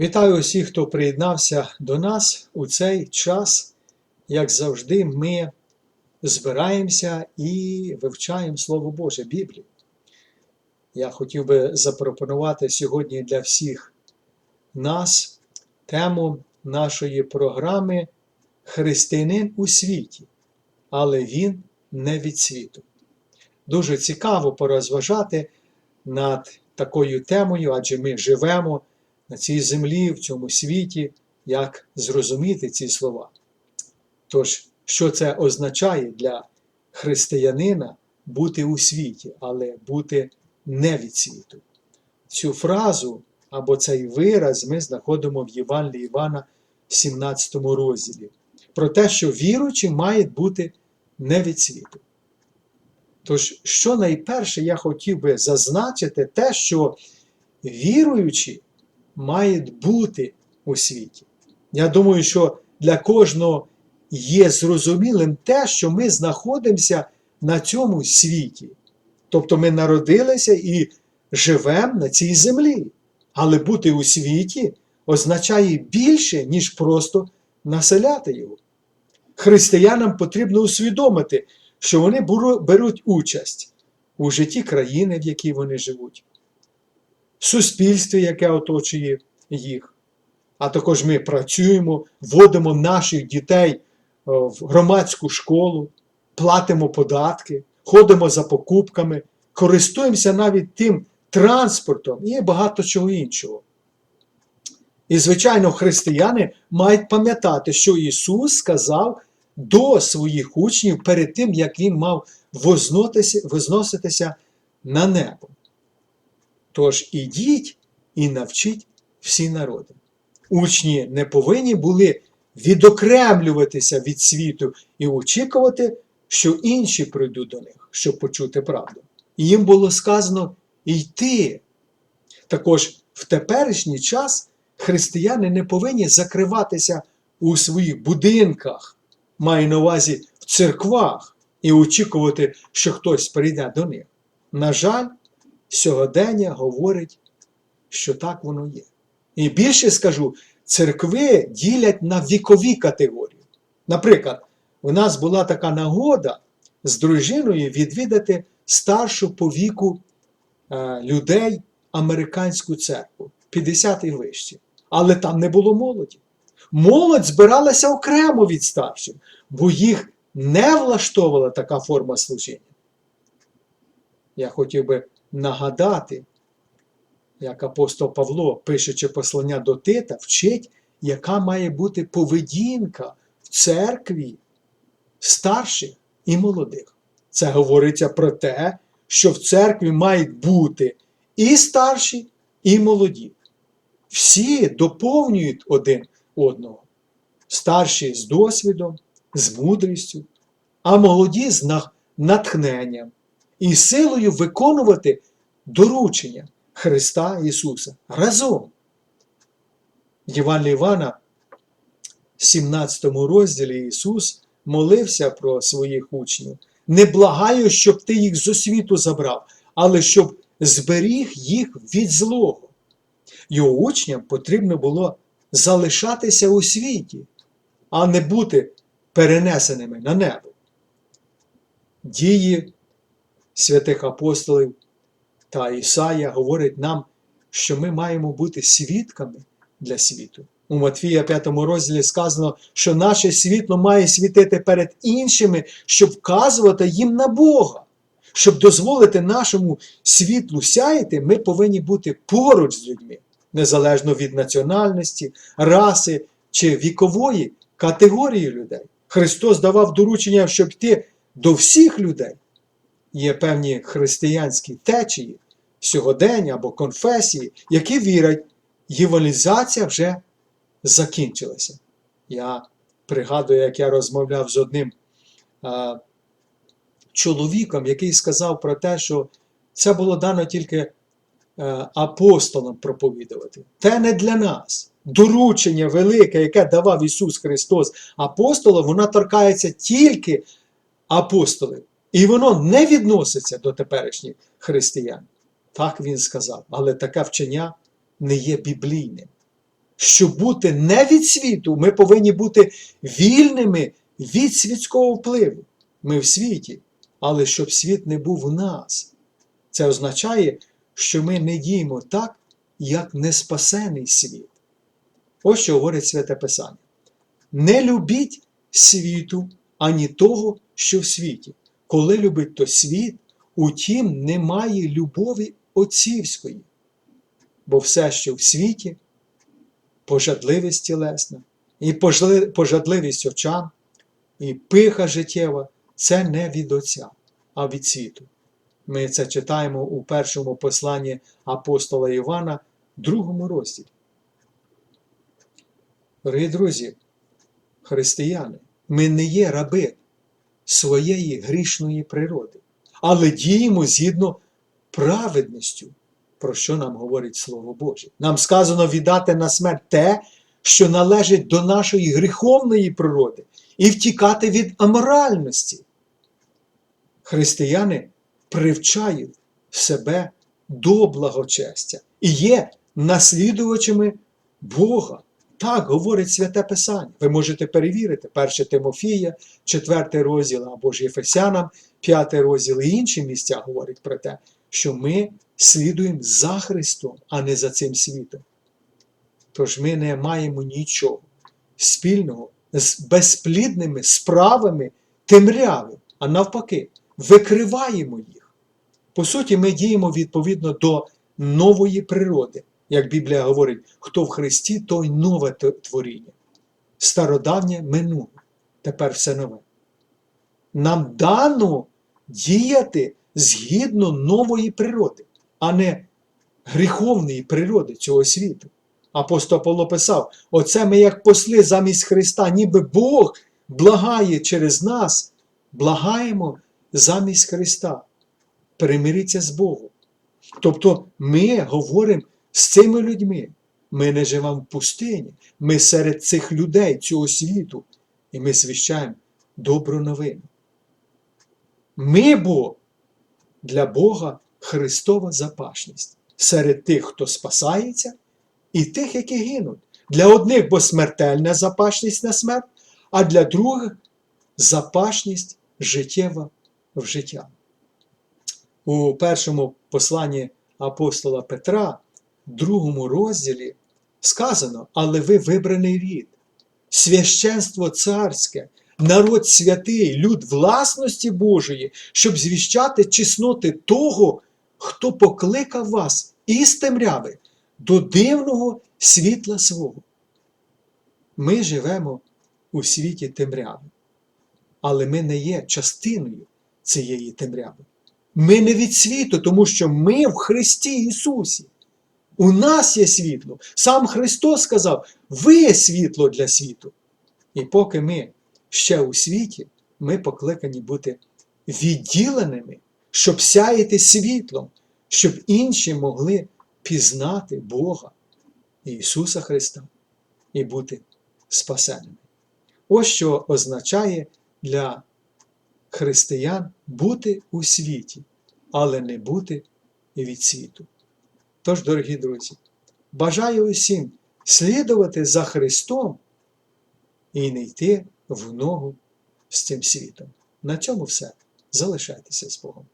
Вітаю усіх, хто приєднався до нас у цей час. Як завжди, ми збираємося і вивчаємо Слово Боже, Біблію. Я хотів би запропонувати сьогодні для всіх нас тему нашої програми Християнин у світі, але він не від світу. Дуже цікаво порозважати над такою темою, адже ми живемо на цій землі, в цьому світі, як зрозуміти ці слова. Тож, що це означає для християнина бути у світі, але бути не від світу? Цю фразу або цей вираз ми знаходимо в Євангелії Івана, 17 розділі, про те, що віруючі мають бути не від світу. Тож, що найперше я хотів би зазначити, те, що віруючі мають бути у світі. Я думаю, що для кожного є зрозумілим те, що ми знаходимося на цьому світі. Тобто ми народилися і живемо на цій землі. Але бути у світі означає більше, ніж просто населяти його. Християнам потрібно усвідомити, що вони беруть участь у житті країни, в якій вони живуть, суспільстві, яке оточує їх. А також ми працюємо, вводимо наших дітей е, в громадську школу, платимо податки, ходимо за покупками, користуємося навіть тим транспортом і багато чого іншого. І, звичайно, християни мають пам'ятати, що Ісус сказав до своїх учнів перед тим, як Він мав возноситися на небо. Тож ідіть і навчіть всі народи. Учні не повинні були відокремлюватися від світу і очікувати, що інші прийдуть до них, щоб почути правду. І їм було сказано йти. Також в теперішній час християни не повинні закриватися у своїх будинках, маю на увазі в церквах, і очікувати, що хтось прийде до них. На жаль, сьогодення говорить, що так воно є. І більше скажу, церкви ділять на вікові категорії. Наприклад, у нас була така нагода з дружиною відвідати старшу по віку е, людей американську церкву, 50 і вище. Але там не було молоді. Молодь збиралася окремо від старших, бо їх не влаштовувала така форма служіння. Я хотів би нагадати, як апостол Павло, пишучи послання до Тита, вчить, яка має бути поведінка в церкві старших і молодих. Це говориться про те, що в церкві мають бути і старші, і молоді. Всі доповнюють один одного. Старші з досвідом, з мудрістю, а молоді з натхненням і силою виконувати доручення Христа Ісуса разом. Євангелія Івана, 17 розділі Ісус молився про своїх учнів. Не благаю, щоб ти їх з освіту забрав, але щоб зберіг їх від злого. Його учням потрібно було залишатися у світі, а не бути перенесеними на небо. Дії святих апостолів та Ісая говорить нам, що ми маємо бути свідками для світу. У Матфія 5 розділі сказано, що наше світло має світити перед іншими, щоб вказувати їм на Бога. Щоб дозволити нашому світлу сяяти, ми повинні бути поруч з людьми, незалежно від національності, раси чи вікової категорії людей. Христос давав доручення, щоб йти до всіх людей. Є певні християнські течії, сьогодення або конфесії, які вірять, євангелізація вже закінчилася. Я пригадую, як я розмовляв з одним а, чоловіком, який сказав про те, що це було дано тільки а, е, апостолам проповідувати. Те не для нас. Доручення велике, яке давав Ісус Христос апостолам, воно торкається тільки апостолів. І воно не відноситься до теперішніх християн. Так він сказав. Але таке вчення не є біблійним. Щоб бути не від світу, ми повинні бути вільними від світського впливу. Ми в світі, але щоб світ не був у нас. Це означає, що ми не діємо так, як неспасений світ. Ось що говорить Святе Писання. Не любіть світу, ані того, що в світі. Коли любить то світ, утім немає любові отцівської. Бо все, що в світі, пожадливість тілесна, і пожадливість очам, і пиха життєва це не від Отця, а від світу. Ми це читаємо у першому посланні апостола Івана, другому розділі. Дорогі друзі, християни, ми не є раби своєї грішної природи, але діємо згідно праведністю, про що нам говорить Слово Боже. Нам сказано віддати на смерть те, що належить до нашої гріховної природи, і втікати від аморальності. Християни привчають себе до благочестя і є наслідувачами Бога. Так говорить Святе Писання. Ви можете перевірити 1 Тимофія, 4 розділ або ж Єфесянам, 5 розділ і інші місця говорять про те, що ми слідуємо за Христом, а не за цим світом. Тож ми не маємо нічого спільного з безплідними справами темряви, а навпаки, викриваємо їх. По суті, ми діємо відповідно до нової природи. Як Біблія говорить, хто в Христі, той нове творіння. Стародавнє минуле, тепер все нове. Нам дано діяти згідно нової природи, а не гріховної природи цього світу. Апостол Павло писав: оце ми як посли замість Христа, ніби Бог благає через нас, благаємо замість Христа. Примиріться з Богом. Тобто ми говоримо з цими людьми. Ми не живемо в пустині, ми серед цих людей цього світу, і ми звіщаємо добру новину. Ми бо для Бога Христова запашність серед тих, хто спасається, і тих, які гинуть. Для одних бо смертельна запашність на смерть, а для других запашність життєва в життя. У першому посланні апостола Петра, другому розділі, сказано: Але ви вибраний рід, священство царське, народ святий, люд власності Божої, щоб звіщати чесноти того, хто покликав вас із темряви до дивного світла свого. Ми живемо у світі темряви, але ми не є частиною цієї темряви. Ми не від світу, тому що ми в Христі Ісусі. У нас є світло. Сам Христос сказав: ви є світло для світу. І поки ми ще у світі, ми покликані бути відділеними, щоб сяяти світлом, щоб інші могли пізнати Бога Ісуса Христа і бути спасеними. Ось що означає для християн бути у світі, але не бути від світу. Тож, дорогі друзі, бажаю усім слідувати за Христом і не йти в ногу з цим світом. На цьому все. Залишайтеся з Богом.